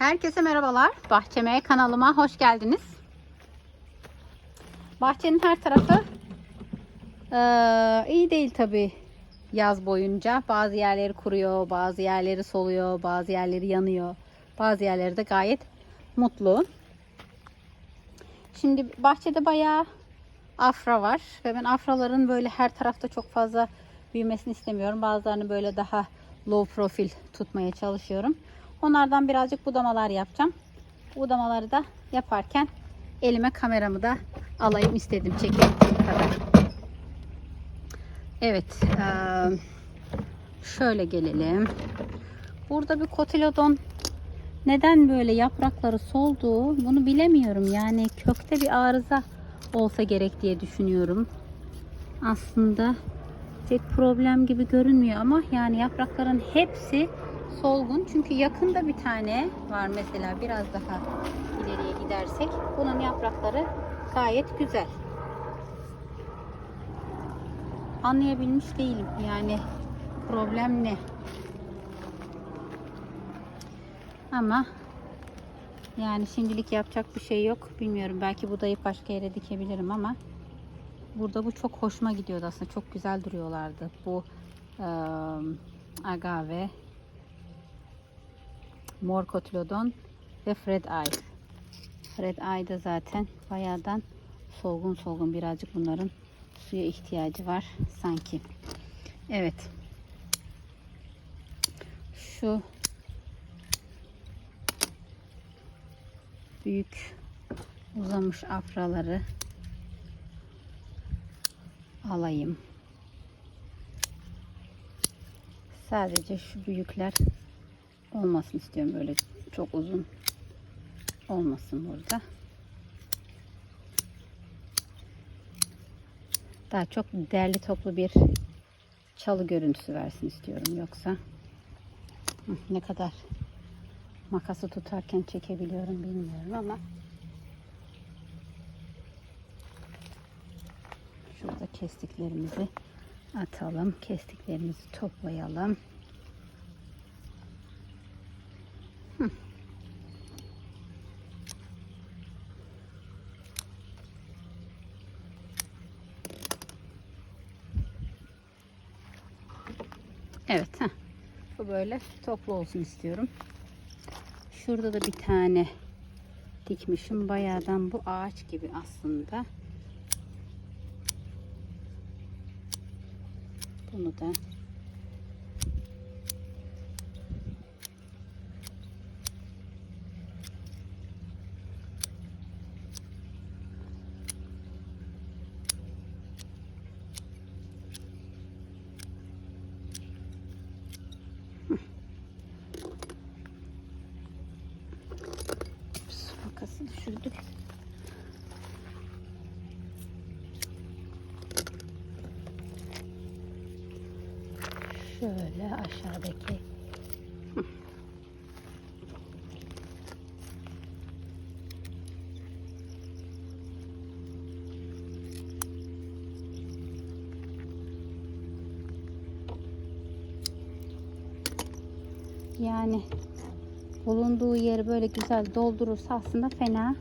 Herkese merhabalar. Bahçeme kanalıma hoş geldiniz. Bahçenin her tarafı eee, iyi değil tabi yaz boyunca. Bazı yerleri kuruyor, bazı yerleri soluyor, bazı yerleri yanıyor. Bazı yerleri de gayet mutlu. Şimdi bahçede bayağı afra var ve ben afraların böyle her tarafta çok fazla büyümesini istemiyorum. Bazılarını böyle daha low profil tutmaya çalışıyorum. Onlardan birazcık budamalar yapacağım. Budamaları da yaparken elime kameramı da alayım istedim çekebildiğim kadar. Evet. eee, şöyle gelelim. Burada bir kotilodon neden böyle yaprakları soldu bunu bilemiyorum. Yani kökte bir arıza olsa gerek diye düşünüyorum. Aslında pek problem gibi görünmüyor ama yani yaprakların hepsi solgun. Çünkü yakında bir tane var mesela biraz daha ileriye gidersek bunun yaprakları gayet güzel. Anlayabilmiş değilim yani problem ne? Ama yani şimdilik yapacak bir şey yok. Bilmiyorum belki budayıp başka yere dikebilirim ama burada bu çok hoşuma gidiyordu aslında. Çok güzel duruyorlardı. Bu eee, agave, mor kotilodon ve Fred Eye. Fred Eye da zaten bayağıdan solgun solgun birazcık bunların suya ihtiyacı var sanki. Evet. Şu büyük uzamış afraları alayım. Sadece şu büyükler olmasın istiyorum böyle çok uzun olmasın burada. Daha çok derli toplu bir çalı görüntüsü versin istiyorum yoksa ne kadar makası tutarken çekebiliyorum bilmiyorum ama şurada kestiklerimizi atalım. Kestiklerimizi toplayalım. Hı. Evet. Heh. Bu böyle toplu olsun istiyorum. Şurada da bir tane dikmişim. Bayağıdan bu ağaç gibi aslında. Bunu da makası düşürdük. Şöyle aşağıdaki. Yani bulunduğu yeri böyle güzel doldurursa aslında fena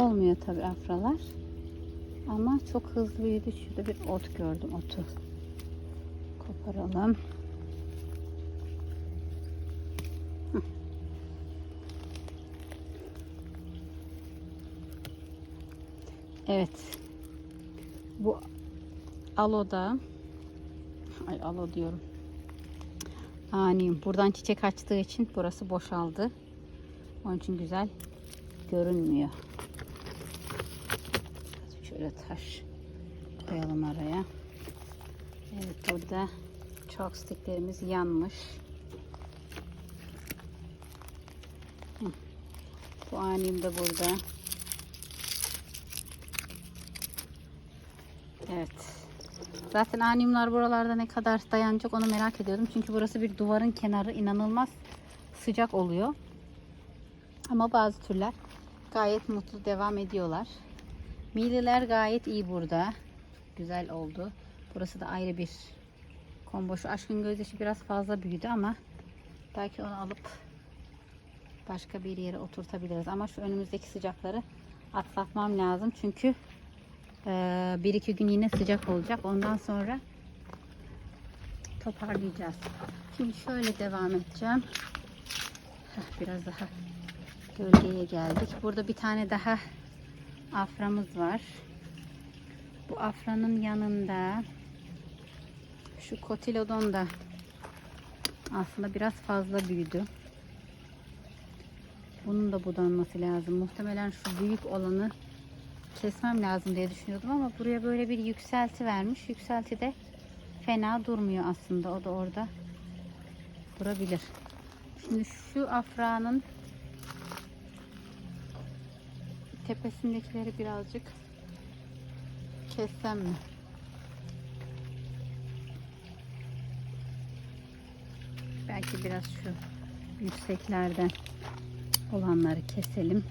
olmuyor tabi afralar. Ama çok hızlı büyüdü. Şurada bir ot gördüm otu. Koparalım. Evet. Bu aloda ay alo diyorum. Aniyim. Buradan çiçek açtığı için burası boşaldı. Onun için güzel görünmüyor. Şöyle taş koyalım araya. Evet burada çok stiklerimiz yanmış. Aniyim de burada. Evet. Zaten anyumlar buralarda ne kadar dayanacak onu merak ediyordum. Çünkü burası bir duvarın kenarı inanılmaz sıcak oluyor. Ama bazı türler gayet mutlu devam ediyorlar. Milliler gayet iyi burada. Güzel oldu. Burası da ayrı bir combo. Şu aşkın gözyaşı biraz fazla büyüdü ama belki onu alıp başka bir yere oturtabiliriz. Ama şu önümüzdeki sıcakları atlatmam lazım. Çünkü eee, bir iki gün yine sıcak olacak. Ondan sonra toparlayacağız. Şimdi şöyle devam edeceğim. Biraz daha gölgeye geldik. Burada bir tane daha aframız var. Bu afranın yanında şu kotilodon da aslında biraz fazla büyüdü. Bunun da budanması lazım. Muhtemelen şu büyük olanı kesmem lazım diye düşünüyordum ama buraya böyle bir yükselti vermiş. Yükselti de fena durmuyor aslında. O da orada durabilir. Şimdi şu afranın tepesindekileri birazcık kessem mi? Belki biraz şu yükseklerden olanları keselim.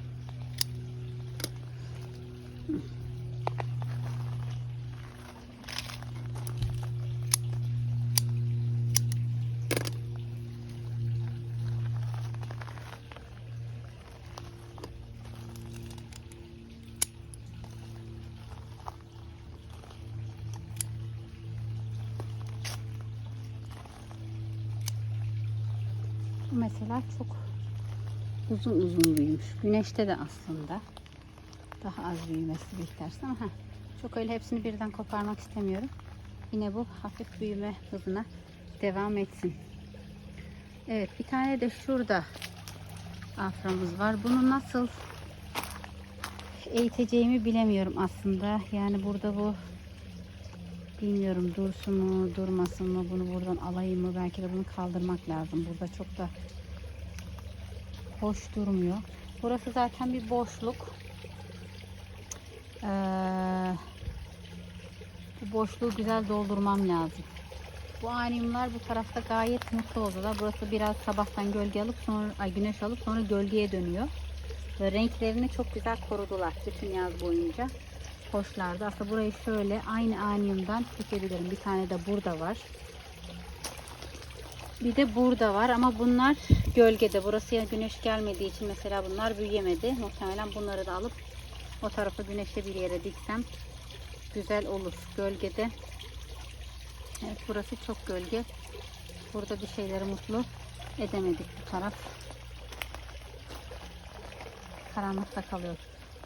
Mesela çok uzun uzun büyümüş. Güneşte de aslında daha az büyümesi beklersin ama çok öyle hepsini birden koparmak istemiyorum. Yine bu hafif büyüme hızına devam etsin. Evet bir tane de şurada aframız var. Bunu nasıl eğiteceğimi bilemiyorum aslında. Yani burada bu bilmiyorum dursun mu durmasın mı bunu buradan alayım mı belki de bunu kaldırmak lazım. Burada çok da hoş durmuyor. Burası zaten bir boşluk. Ee, bu boşluğu güzel doldurmam lazım. Bu animler bu tarafta gayet mutlu oldular. Burası biraz sabahtan gölge alıp sonra ay güneş alıp sonra gölgeye dönüyor. Ve renklerini çok güzel korudular bütün yaz boyunca. Hoşlardı. Aslında burayı şöyle aynı anyumdan dikebilirim. Bir tane de burada var. Bir de burada var ama bunlar gölgede. Burası ya güneş gelmediği için mesela bunlar büyüyemedi. Muhtemelen bunları da alıp o tarafa güneşe bir yere diksem güzel olur. Gölgede. Evet burası çok gölge. Burada bir şeyleri mutlu edemedik bu taraf. Karanlıkta kalıyor.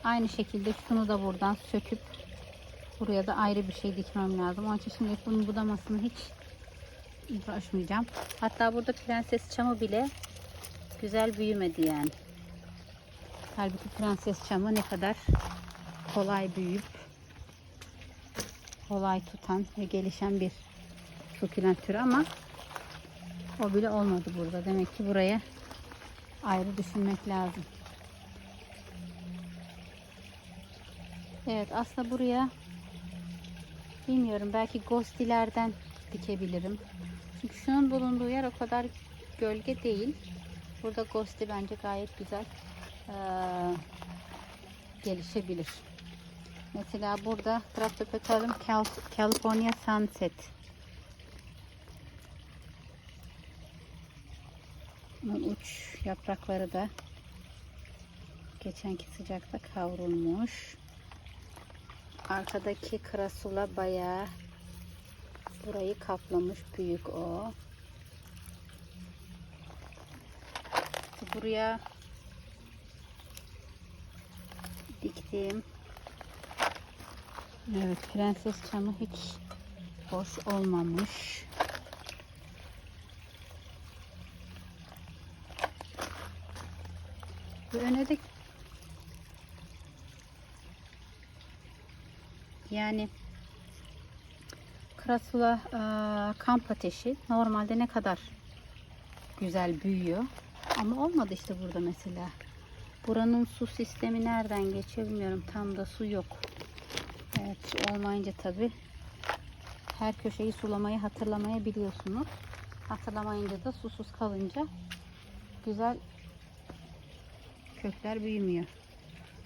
Aynı şekilde şunu da buradan söküp buraya da ayrı bir şey dikmem lazım. Onun için şimdi bunun budamasını hiç uğraşmayacağım. Hatta burada prenses çamı bile güzel büyümedi yani. Halbuki prenses çamı ne kadar kolay büyüyüp kolay tutan ve gelişen bir sukulent türü ama o bile olmadı burada. Demek ki buraya ayrı düşünmek lazım. Evet aslında buraya bilmiyorum belki gostilerden dikebilirim. Çünkü şunun bulunduğu yer o kadar gölge değil. Burada gosti bence gayet güzel eee, gelişebilir. Mesela burada Streptopetalum Cal- California Sunset. Bunun uç yaprakları da geçenki sıcakta kavrulmuş. Arkadaki krasula bayağı burayı kaplamış büyük o. Buraya diktiğim Evet prenses çamı hiç hoş olmamış. Bu öne de yani Krasula e, kamp ateşi normalde ne kadar güzel büyüyor. Ama olmadı işte burada mesela. Buranın su sistemi nereden geçiyor bilmiyorum. Tam da su yok. Evet olmayınca tabi her köşeyi sulamayı hatırlamayabiliyorsunuz. Hatırlamayınca da susuz kalınca güzel kökler büyümüyor.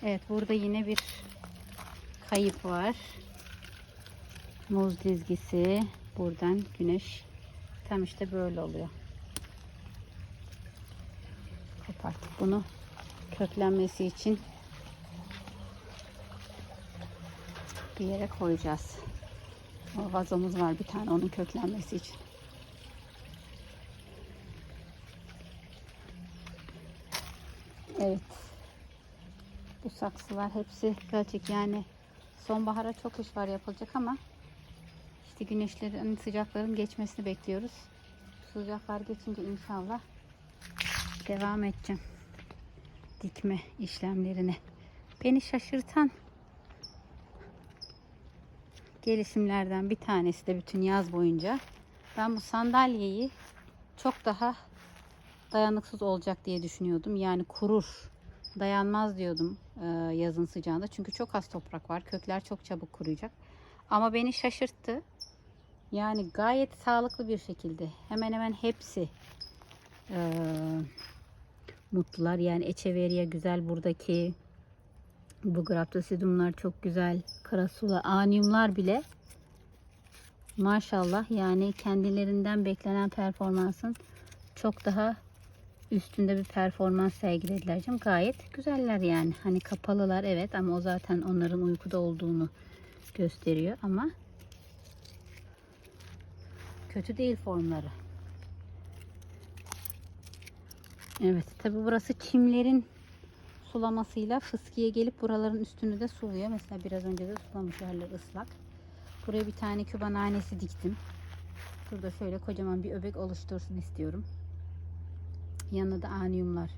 Evet burada yine bir kayıp var. Muz dizgisi. Buradan güneş tam işte böyle oluyor. Kopart. Bunu köklenmesi için bir yere koyacağız. O vazomuz var bir tane onun köklenmesi için. Evet. Bu saksılar hepsi gerçek yani sonbahara çok iş var yapılacak ama işte güneşlerin sıcakların geçmesini bekliyoruz. Sıcaklar geçince inşallah devam edeceğim dikme işlemlerine. Beni şaşırtan gelişimlerden bir tanesi de bütün yaz boyunca ben bu sandalyeyi çok daha dayanıksız olacak diye düşünüyordum. Yani kurur, dayanmaz diyordum yazın sıcağında. Çünkü çok az toprak var. Kökler çok çabuk kuruyacak. Ama beni şaşırttı. Yani gayet sağlıklı bir şekilde hemen hemen hepsi e, mutlular. Yani Echeveria güzel buradaki bu Graptosidumlar çok güzel. Karasula, Aniumlar bile maşallah yani kendilerinden beklenen performansın çok daha üstünde bir performans sergilediler canım. Gayet güzeller yani. Hani kapalılar evet ama o zaten onların uykuda olduğunu gösteriyor ama kötü değil formları. Evet tabi burası çimlerin sulamasıyla fıskiye gelip buraların üstünü de suluyor. Mesela biraz önce de sulamış yerler ıslak. Buraya bir tane küba nanesi diktim. Burada şöyle kocaman bir öbek oluştursun istiyorum. Yanına da aniumlar.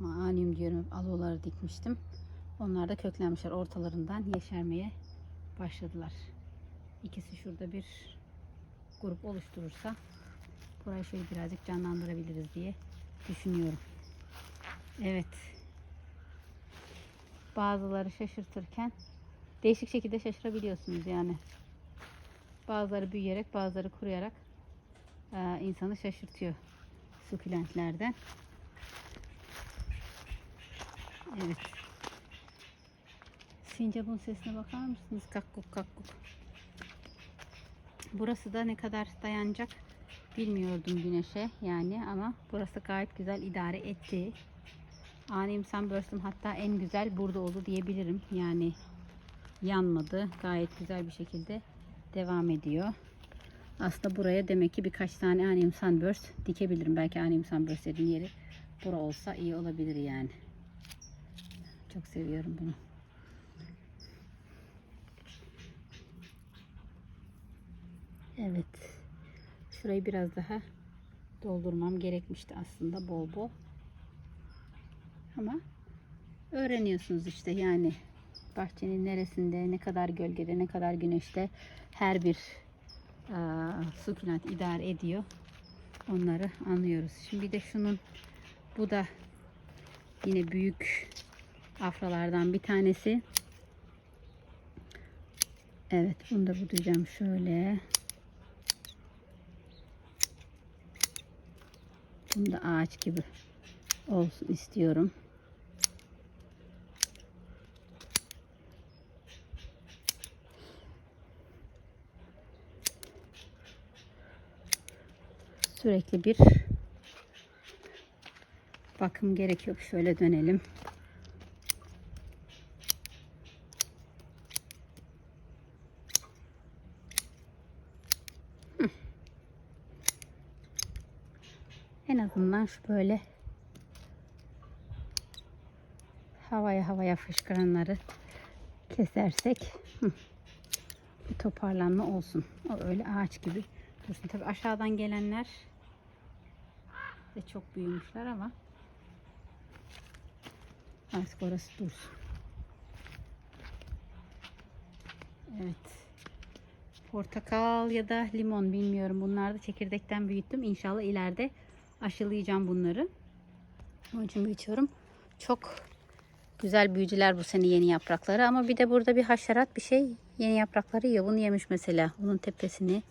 Ama anium diyorum aloları dikmiştim. Onlar da köklenmişler. Ortalarından yeşermeye başladılar. İkisi şurada bir grup oluşturursa burayı şöyle birazcık canlandırabiliriz diye düşünüyorum. Evet. Bazıları şaşırtırken değişik şekilde şaşırabiliyorsunuz yani. Bazıları büyüyerek, bazıları kuruyarak insanı şaşırtıyor sukulentlerden. Evet. Sincapın sesine bakar mısınız? Kakkuk kakkuk. Burası da ne kadar dayanacak bilmiyordum güneşe yani ama burası gayet güzel idare etti. Anim Sunburst'ım hatta en güzel burada oldu diyebilirim. Yani yanmadı. Gayet güzel bir şekilde devam ediyor. Aslında buraya demek ki birkaç tane Anim Sunburst dikebilirim. Belki Anim Sunburst'in yeri bura olsa iyi olabilir yani. Çok seviyorum bunu. Evet. Şurayı biraz daha doldurmam gerekmişti aslında bol bol. Ama öğreniyorsunuz işte yani bahçenin neresinde, ne kadar gölgede, ne kadar güneşte her bir sukulent idare ediyor. Onları anlıyoruz. Şimdi bir de şunun bu da yine büyük afralardan bir tanesi. Evet bunu da budayacağım şöyle. Bunu da ağaç gibi olsun istiyorum. Sürekli bir bakım gerekiyor. Şöyle dönelim. En azından şu böyle havaya havaya fışkıranları kesersek bir toparlanma olsun. O öyle ağaç gibi dursun. Tabi aşağıdan gelenler de çok büyümüşler ama artık orası dursun. Evet. Portakal ya da limon bilmiyorum. Bunları da çekirdekten büyüttüm. İnşallah ileride aşılayacağım bunları. Onun için büyütüyorum. Çok güzel büyücüler bu sene yeni yaprakları. Ama bir de burada bir haşerat bir şey yeni yaprakları yiyor. Yemiş mesela. Bunun tepesini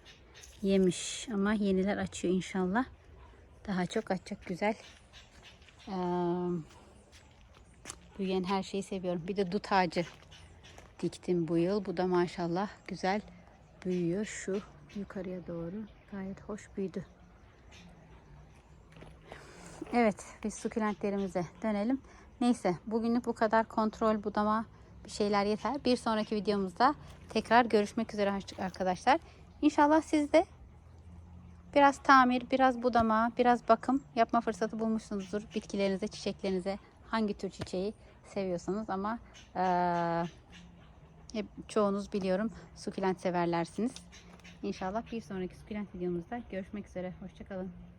yemiş. Ama yeniler açıyor inşallah. Daha çok açacak güzel. Ee, büyüyen her şeyi seviyorum. Bir de dut ağacı diktim bu yıl. Bu da maşallah güzel büyüyor. Şu yukarıya doğru gayet hoş büyüdü. Evet biz sukulentlerimize dönelim. Neyse bugünlük bu kadar kontrol budama bir şeyler yeter. Bir sonraki videomuzda tekrar görüşmek üzere arkadaşlar. İnşallah siz de biraz tamir, biraz budama, biraz bakım yapma fırsatı bulmuşsunuzdur. Bitkilerinize, çiçeklerinize hangi tür çiçeği seviyorsanız ama hep çoğunuz biliyorum sukulent severlersiniz. İnşallah bir sonraki sukulent videomuzda görüşmek üzere. Hoşçakalın.